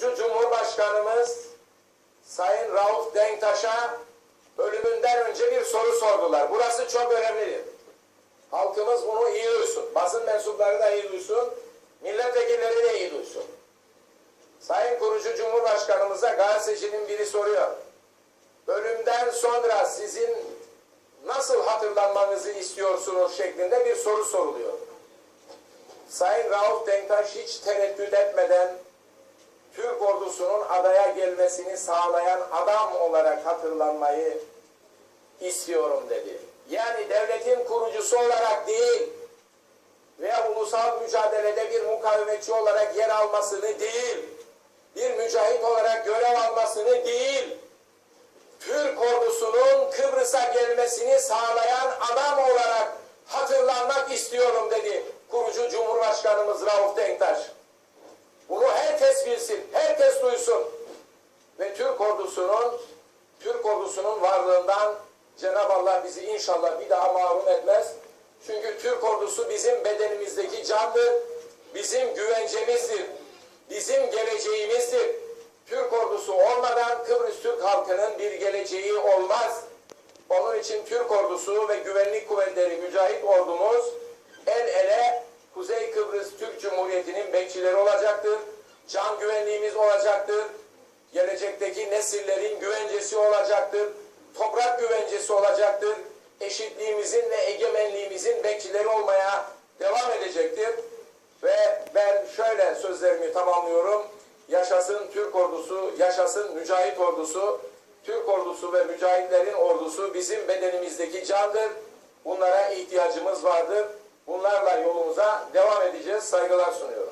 kurucu Cumhurbaşkanımız Sayın Rauf Denktaş'a ölümünden önce bir soru sordular. Burası çok önemlidir. Halkımız bunu iyi duysun. Basın mensupları da iyi duysun. Milletvekilleri de iyi duysun. Sayın kurucu Cumhurbaşkanımıza gazetecinin biri soruyor. Ölümden sonra sizin nasıl hatırlanmanızı istiyorsunuz şeklinde bir soru soruluyor. Sayın Rauf Denktaş hiç tereddüt etmeden adaya gelmesini sağlayan adam olarak hatırlanmayı istiyorum dedi. Yani devletin kurucusu olarak değil veya ulusal mücadelede bir mukavemetçi olarak yer almasını değil, bir mücahit olarak görev almasını değil, Türk ordusunun Kıbrıs'a gelmesini sağlayan adam olarak hatırlanmak istiyorum dedi kurucu Cumhurbaşkanımız Rauf Denktaş. Bunu herkes bilsin, herkes duysun. Ve Türk ordusunun Türk ordusunun varlığından Cenab-ı Allah bizi inşallah bir daha mahrum etmez. Çünkü Türk ordusu bizim bedenimizdeki candır, bizim güvencemizdir, bizim geleceğimizdir. Türk ordusu olmadan Kıbrıs Türk halkının bir geleceği olmaz. Onun için Türk ordusu ve güvenlik kuvvetleri mücahit ordumuz el ele Kuzey Kıbrıs Türk Cumhuriyeti'nin bekçileri olacaktır. Can güvenliğimiz olacaktır. Gelecekteki nesillerin güvencesi olacaktır. Toprak güvencesi olacaktır. Eşitliğimizin ve egemenliğimizin bekçileri olmaya devam edecektir. Ve ben şöyle sözlerimi tamamlıyorum. Yaşasın Türk ordusu, yaşasın mücahit ordusu. Türk ordusu ve mücahitlerin ordusu bizim bedenimizdeki candır. Bunlara ihtiyacımız vardır. Bunlarla yolumuza devam edeceğiz. Saygılar sunuyorum.